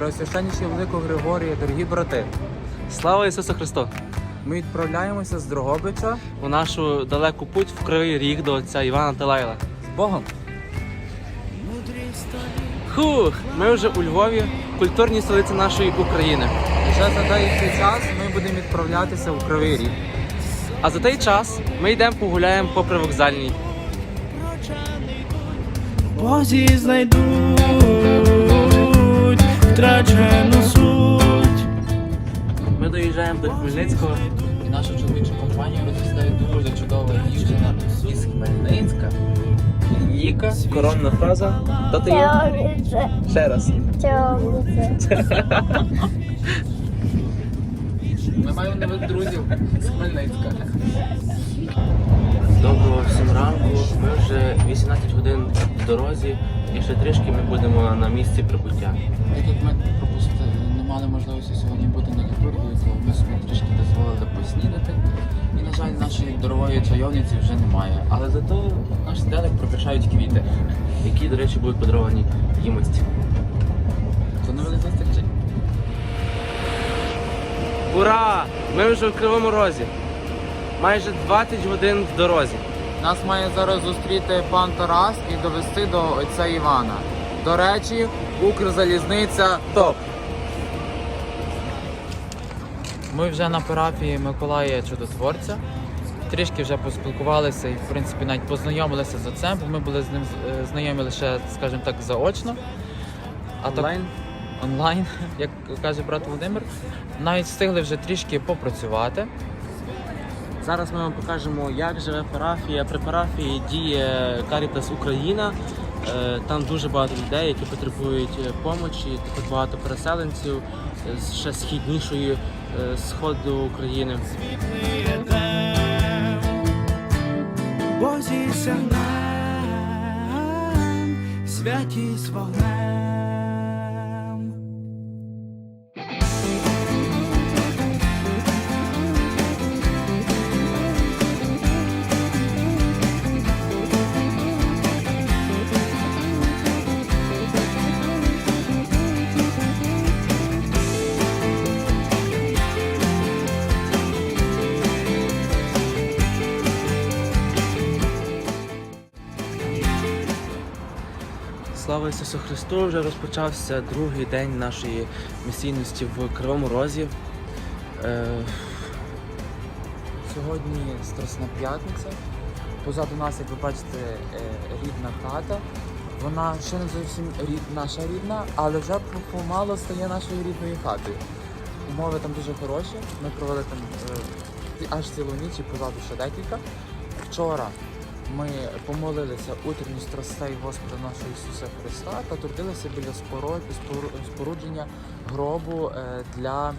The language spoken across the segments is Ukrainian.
Преосвященніший Великого Григорія, дорогі брати, Слава Ісусу Христу! ми відправляємося з Дрогобича У нашу далеку путь в Кривий Ріг до отця Івана Талайла. з Богом. Хух! Ми вже у Львові, культурній столиці нашої України. І ще за деякий час ми будемо відправлятися у Кривий Ріг. А за той час ми йдемо погуляємо по привокзальній. Бозі знайдуть втрачену суть. Ми доїжджаємо до Хмельницького. І нашу чоловічу компанію розглядає дуже чудова дівчина із Хмельницька. Ніка, коронна фраза. То ти є? Ще раз. тьоміце. Ми маємо нових друзів з Хмельницька. Доброго всім ранку. Ми вже 18 годин в дорозі і ще трішки ми будемо на місці прибуття. Так як ми пропустили, не мали можливості сьогодні бути на літургії, то ми собі трішки дозволили поснідати. І, на жаль, нашої дорогої чайовниці вже немає. Але зато наш стрелик прикрашають квіти. Які, до речі, будуть подаровані їмості. То не стрічень. Ура! Ми вже в Кривому Розі. Майже 20 годин в дорозі. Нас має зараз зустріти пан Тарас і довести до отця Івана. До речі, Укрзалізниця топ. Ми вже на парафії Миколая Чудотворця. Трішки вже поспілкувалися і, в принципі, навіть познайомилися з отцем, бо ми були з ним е, знайомі лише, скажімо так, заочно. А так- Онлайн? онлайн, як каже брат Володимир. Навіть встигли вже трішки попрацювати. Зараз ми вам покажемо, як живе парафія. При парафії діє Caritas Україна. Е, Там дуже багато людей, які потребують е, помочі. Тут багато переселенців е, з ще східнішої е, сходу України. Бозі сягнем, святість вогнем. Ісусу Христу! Вже розпочався другий день нашої місійності в Кривому Розі. Е, Сьогодні Страсна п'ятниця. Позаду нас, як ви бачите, е, рідна хата. Вона ще не зовсім рід, наша рідна, але вже по- помало стає нашою рідною хатою. Умови там дуже хороші. Ми провели там е, аж цілу ніч і позаду ще декілька. Вчора ми помолилися утренні страстей Господа нашого Ісуса Христа та трудилися біля спорудження гробу е, для е,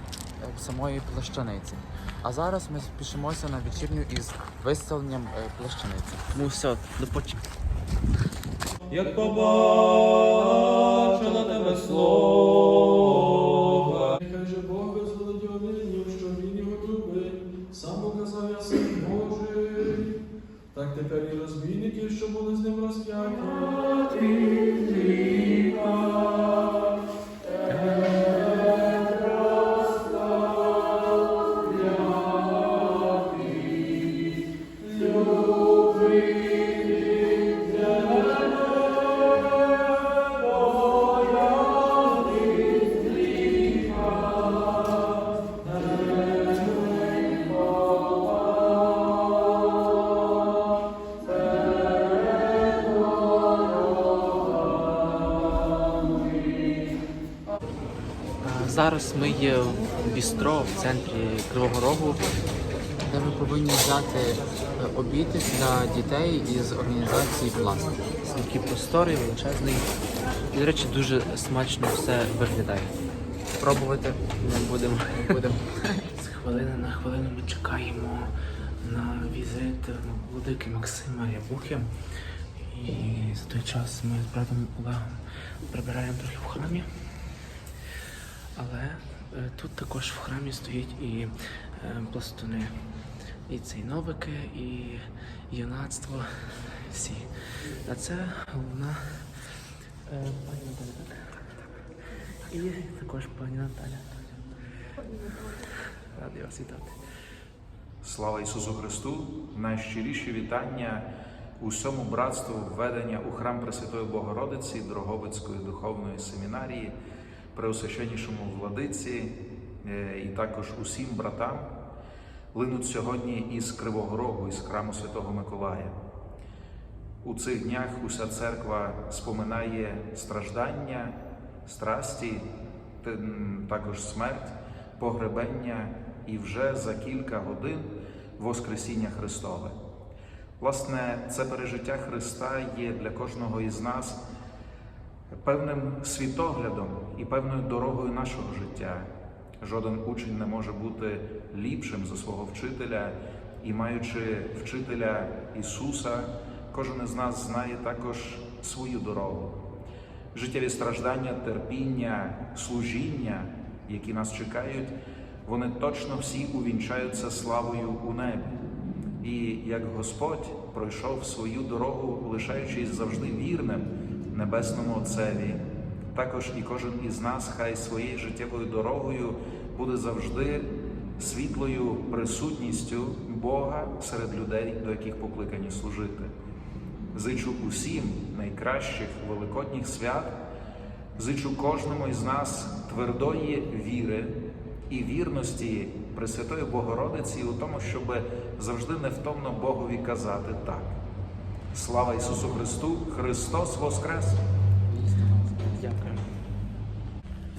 самої плащаниці. А зараз ми спішимося на вечірню із виставленням е, плащаниці. ну все, до поч... Як побачила тебе слово. Так тепер розбійники, що були з ним розп'яті. Зараз ми є в бістро в центрі Кривого Рогу. Де ми повинні взяти е, обід для дітей із організації Пласт. Такий просторий, величезний. І, до речі, дуже смачно все виглядає. Пробувати не будемо. З хвилини на хвилину ми чекаємо на візит владики Максима Рябухи. І за той час ми з братом Олегом прибираємо трохи в храмі. Але е, тут також в храмі стоять і е, пластуни. І цей новики, і юнацтво. Всі. А це головна е, пані Наталя. І також пані Наталя. Радий вас вітати. Слава Ісусу Христу! Найщиріші вітання усьому братству введення у храм Пресвятої Богородиці Дрогобицької духовної семінарії, преосвященнішому владиці е, і також усім братам линуть сьогодні із Кривого Рогу, із храму Святого Миколая. У цих днях уся церква споминає страждання, страсті, також смерть, погребення і вже за кілька годин Воскресіння Христове. Власне, це пережиття Христа є для кожного із нас певним світоглядом і певною дорогою нашого життя. Жоден учень не може бути ліпшим за свого вчителя, і маючи вчителя Ісуса, кожен із нас знає також свою дорогу. Життєві страждання, терпіння, служіння, які нас чекають, вони точно всі увінчаються славою у небі. І як Господь пройшов свою дорогу, лишаючись завжди вірним небесному Отцеві, також і кожен із нас хай своєю життєвою дорогою буде завжди світлою присутністю Бога серед людей, до яких покликані служити. Зичу усім найкращих великодніх свят, зичу кожному із нас твердої віри і вірності Пресвятої Богородиці у тому, щоб завжди невтомно Богові казати так. Слава Ісусу Христу! Христос Воскрес!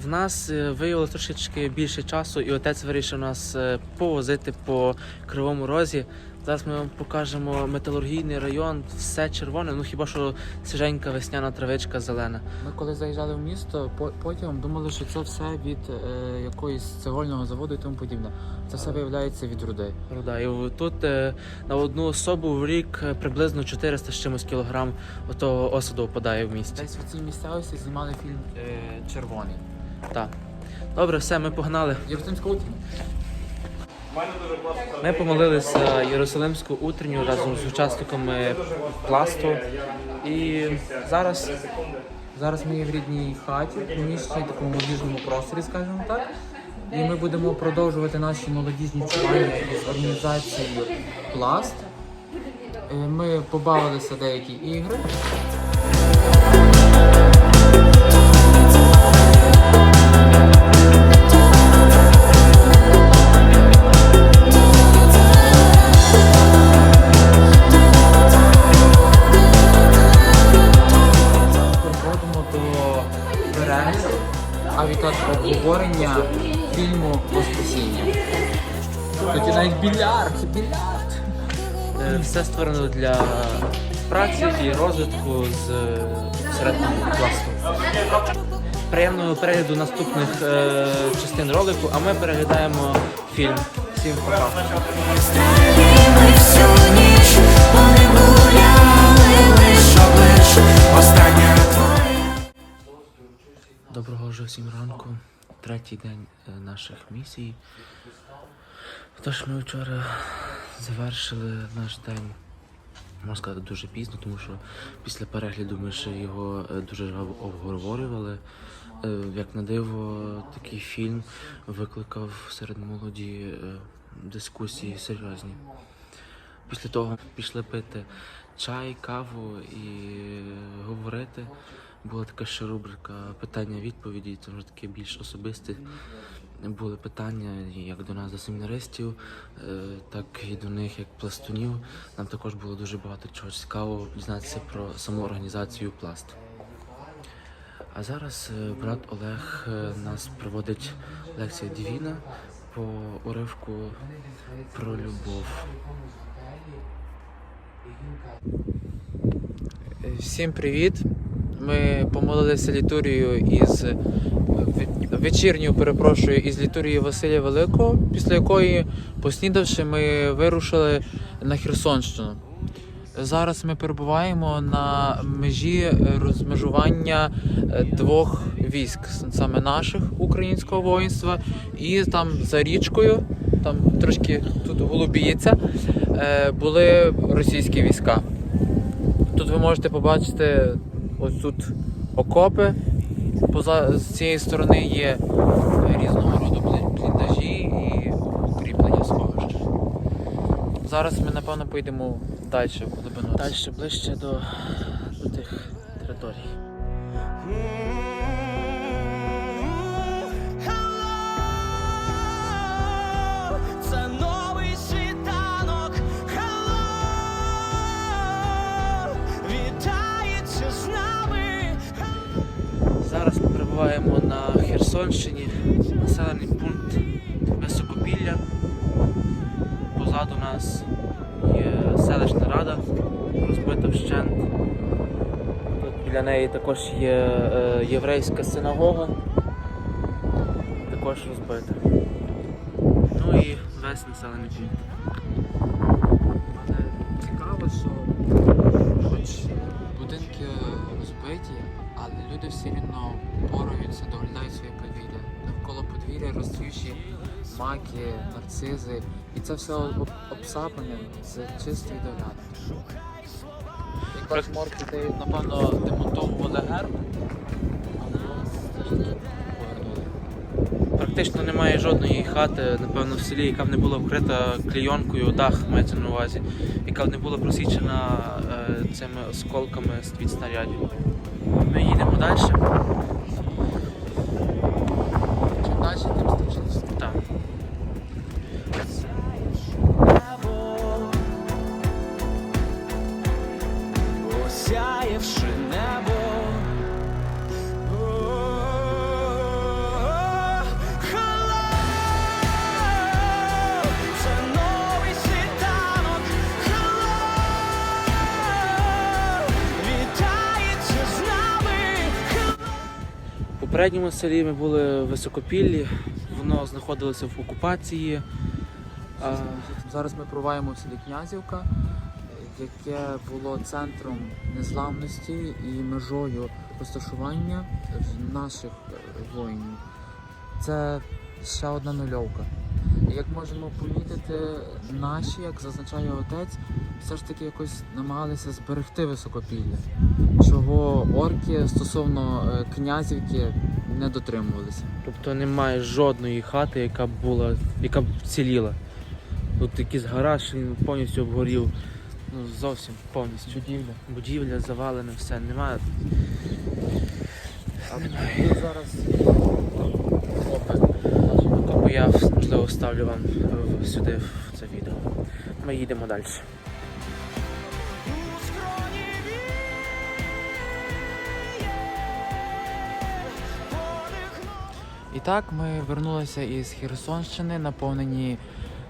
В нас виявило трошечки більше часу, і отець вирішив нас е, повозити по Кривому Розі. Зараз ми вам покажемо металургійний район, все червоне, ну хіба що свіженька весняна травичка зелена. Ми коли заїжджали в місто, по- потім думали, що це все від е, якоїсь цегольного заводу і тому подібне. Це все виявляється від руди. Руда. І тут е, на одну особу в рік е, приблизно 400 з чимось кілограм отого осаду впадає в місті. Десь в цій місцевості знімали фільм е, Червоний. Так. Добре, все, ми погнали. Єрусалимська утрення. Ми помолилися Єрусалимську утренню разом з учасниками пласту. І зараз Зараз ми є в рідній хаті, приміщенні такому молодіжному просторі, скажімо так. І ми будемо продовжувати наші молодіжні чування з організацією Пласт. Е, Ми побавилися деякі ігри. Створено для праці і розвитку з середнього пласту. Приємного перегляду наступних е, частин ролику, а ми переглядаємо фільм. Всім пока. Доброго вже всім ранку. Третій день е, наших місій. Тож ми вчора завершили наш день, можна сказати, дуже пізно, тому що після перегляду ми ще його е, дуже об- обговорювали. Е, Як на диво, такий фільм викликав серед молоді е, дискусії серйозні. Після того пішли пити чай, каву і говорити. Була така ще рубрика питання-відповіді, це вже таке більш особисте. Були питання як до нас, до семінаристів, е, так і до них, як пластунів. Нам також було дуже багато чого цікавого дізнатися про саму організацію пласт. А зараз е, брат Олег е, нас проводить лекція Дівіна по уривку про любов. Всім привіт! Ми помолилися літурією із ве- вечірньою, перепрошую, із літурії Василія Великого, після якої, поснідавши, ми вирушили на Херсонщину. Зараз ми перебуваємо на межі розмежування е, двох військ, саме наших українського воїнства, і там за річкою, там трошки тут голубіється, е, були російські війська. Тут ви можете побачити ось тут окопи, Поза з цієї сторони є різного роду блін- бліндажі і укріплення сховища. Зараз ми напевно поїдемо далі в глибину. Далі ближче до, до тих територій. Херсонщині, населений пункт Високопілля. Позаду нас є селищна рада, розбита вщент. Тут біля неї також є е, єврейська синагога, також розбита. Ну і весь населений пункт. Але цікаво, що хоч будинки розбиті, але люди все рівно своє подвір'я. Навколо подвір'я маки, нарцизи. І це все об- обсапане з чистої догляду. Якраз морки напевно, демонтовували герб. Практично немає жодної хати, напевно, в селі, яка б не була вкрита клейонкою, дах мається на увазі, яка б не була просічена е, цими осколками від снарядів. Ми їдемо далі. Попередньому селі ми були в Високопіллі, воно знаходилося в окупації. Зараз ми проваємо в селі Князівка, яке було центром незламності і межою розташування наших е, воїнів. Це ще одна нульовка. Як можемо помітити, наші, як зазначає отець, все ж таки якось намагалися зберегти високопілля, чого орки стосовно е, князівки не дотримувалися. тобто немає жодної хати, яка б була, яка б вціліла. Тут якийсь гараж, він повністю обгорів. Ну, зовсім повністю. Будівля. Будівля завалена, все, немає. А тут зараз я можливо вставлю вам е, сюди в це відео. Ми їдемо далі. І так ми вернулися із Херсонщини, наповнені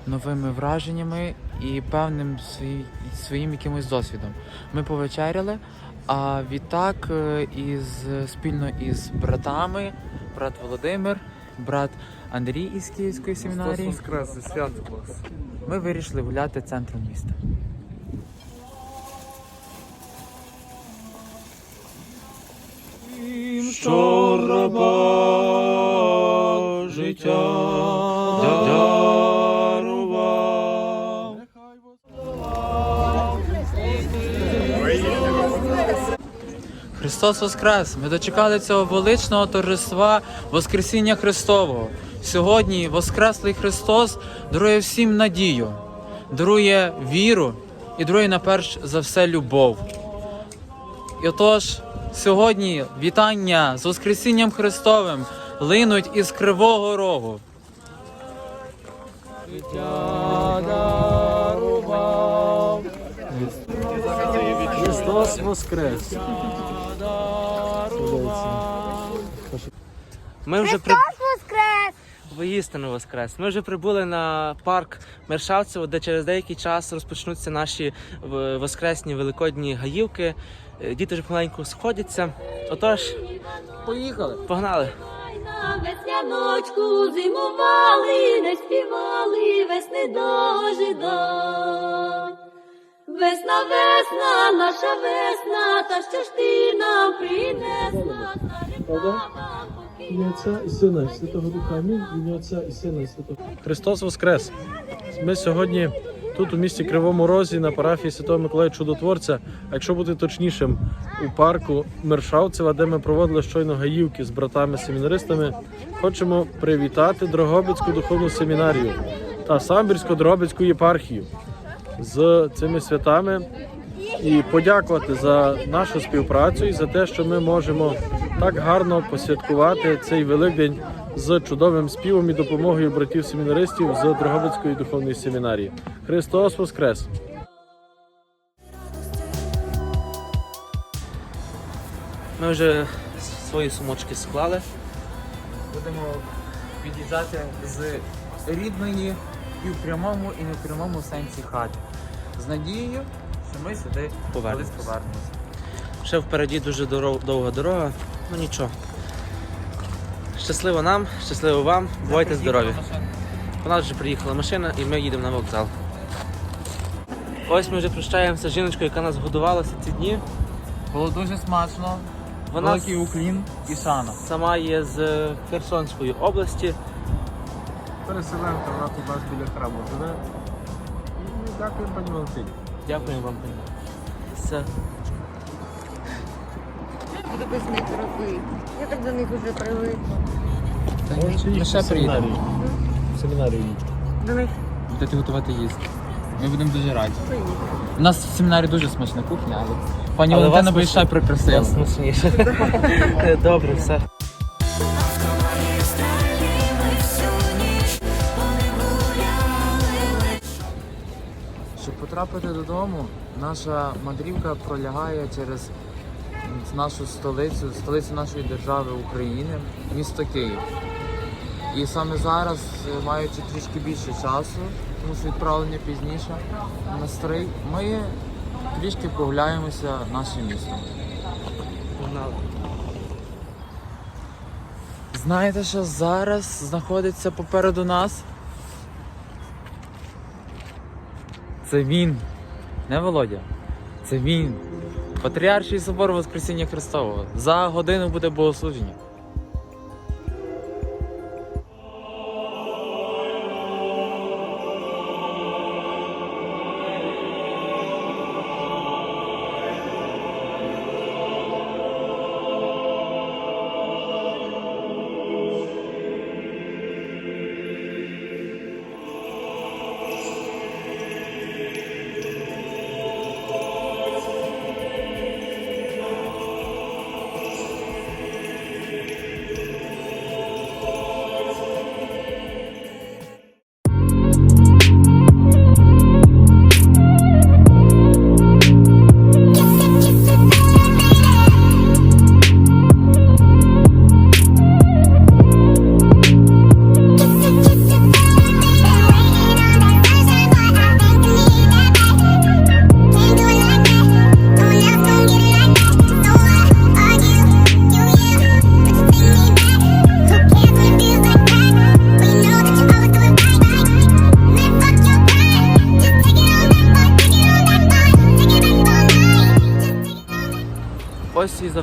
новими враженнями і певним свій, своїм якимось досвідом. Ми повечеряли, а відтак е, із спільно із братами, брат Володимир, брат Андрій із Київської семінарії. Ми вирішили гуляти центром міста. що раба життя дарував. Христос Воскрес! Ми дочекали цього величного торжества Воскресіння Христового. Сьогодні Воскреслий Христос дарує всім надію, дарує віру і дарує наперш за все любов. І отож, сьогодні вітання з Воскресінням Христовим линуть із Кривого Рогу. Христос Воскрес! Ми вже при... Воскрес! Воістину воскрес. Ми вже прибули на парк Мершавцево, де через деякий час розпочнуться наші воскресні великодні гаївки. Е, Діти вже помаленьку сходяться. Отож, Поїхали! погнали! Весняночку зимували, не співали, весни дожидать. Весна, весна, наша весна, та що ж ти нам принесла, Правда? І Сина Святого Духа. Амінь. Ім'я Отця і Сина і Святого. Христос Воскрес! Ми сьогодні тут у місті Кривому Розі на парафії Святого Миколая Чудотворця, а якщо бути точнішим, у парку Мершавцева, де ми проводили щойно гаївки з братами-семінаристами, хочемо привітати Дрогобицьку духовну семінарію та Самбірську Дрогобицьку єпархію з цими святами і подякувати за нашу співпрацю і за те, що ми можемо так гарно посвяткувати цей Великдень з чудовим співом і допомогою братів семінаристів з Дрогобицької духовної семінарії. Христос Воскрес! Ми вже свої сумочки склали. Будемо від'їжджати з рідної і в прямому, і не в прямому сенсі хати. З надією, що ми сюди Повернемось. повернемося. Ще впереді дуже доро- довга дорога, ну нічого. Щасливо нам, щасливо вам, бувайте здорові. У нас вже приїхала машина і ми їдемо на вокзал. Ось ми вже прощаємося з жіночкою, яка нас годувалася ці дні. Було дуже смачно. Вона Великий уклін і шана. сама є з Херсонської області. Переселенка, вона тут нас біля храму живе. І ми дякуємо пані Валентині. Дякуємо вам. пані. Все. Буду без них робити. Я так до них вже привикла. Ми ще приїдемо. В семінарію їдь. До них Будете готувати їсти. Ми будемо дуже раді. У нас в семінарі дуже смачна кухня, але пані Але Валентина вас би ще прикрасила. Вас. Добре, все. Потрапити додому, наша мандрівка пролягає через нашу столицю, столицю нашої держави України, місто Київ. І саме зараз, е, маючи трішки більше часу, тому що відправлення пізніше на стрий, ми трішки прогуляємося нашим містом. Знаєте, що зараз знаходиться попереду нас? Це він. Не Володя. Це він. Патріарший собор Воскресіння Христового. За годину буде богослужіння.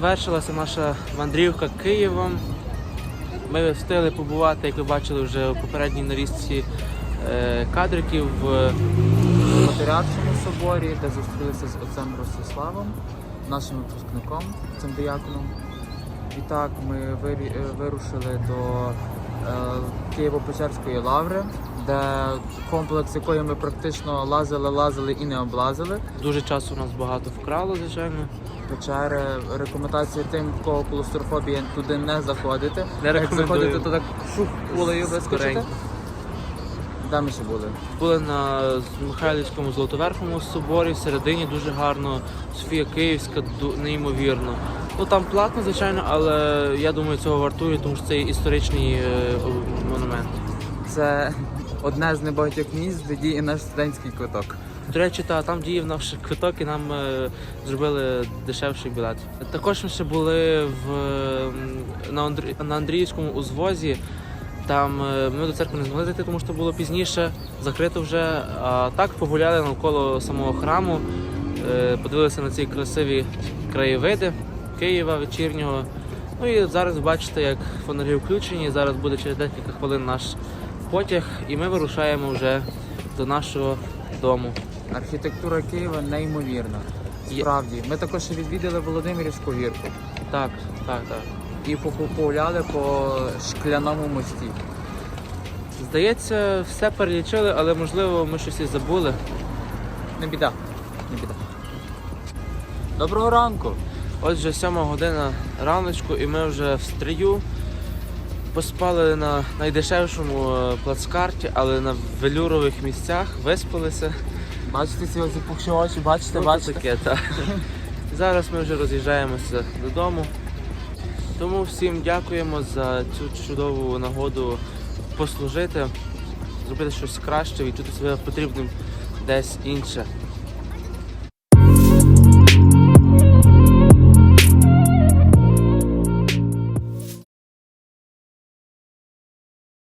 Завершилася наша мандрівка Києвом. Ми встигли побувати, як ви бачили вже у попередній нарізці е, кадриків в В соборі, де зустрілися з отцем Ростиславом, нашим випускником, цим дияконом. І так ми е, вирушили до е, Києво-Печерської лаври, де комплекс якої ми практично лазили, лазили і не облазили. дуже часу нас багато вкрало, звичайно. Печери, рекомендація тим, в кого клаустрофобія, туди не заходити. Не Як рекомендую. заходити, то так шух кулею вискочити. Скоренько. Де ми ще були? Були на Михайлівському Золотоверховому соборі, всередині дуже гарно, Софія Київська ду- неймовірно. Ну там платно, звичайно, але я думаю, цього вартує, тому що це історичний е, монумент. Це одне з небагатьох місць, де діє наш студентський квиток. До речі, та там діяв наш квиток і нам е, зробили дешевший білет. Також ми ще були в на, Андрі, на Андріївському узвозі. Там е, ми до церкви не змогли зайти, тому що було пізніше, закрито вже. А так погуляли навколо самого храму, е, подивилися на ці красиві краєвиди Києва вечірнього. Ну і зараз бачите, як фонарі включені. Зараз буде через декілька хвилин наш потяг, і ми вирушаємо вже до нашого дому. Архітектура Києва неймовірна. Справді. Ми також ще відвідали Володимирівську гірку Так, так, так. і погуляли по шкляному мості. Здається, все перелічили, але можливо ми щось і забули. Не біда. Не біда. Доброго ранку! Отже, сьома година раночку, і ми вже в стрію. Поспали на найдешевшому е, плацкарті, але на велюрових місцях, виспалися. Бачите ці запухші очі, бачите, Ну, бачите. таке, так. Зараз ми вже роз'їжджаємося додому. Тому всім дякуємо за цю чудову нагоду послужити, зробити щось краще, відчути себе потрібним десь інше.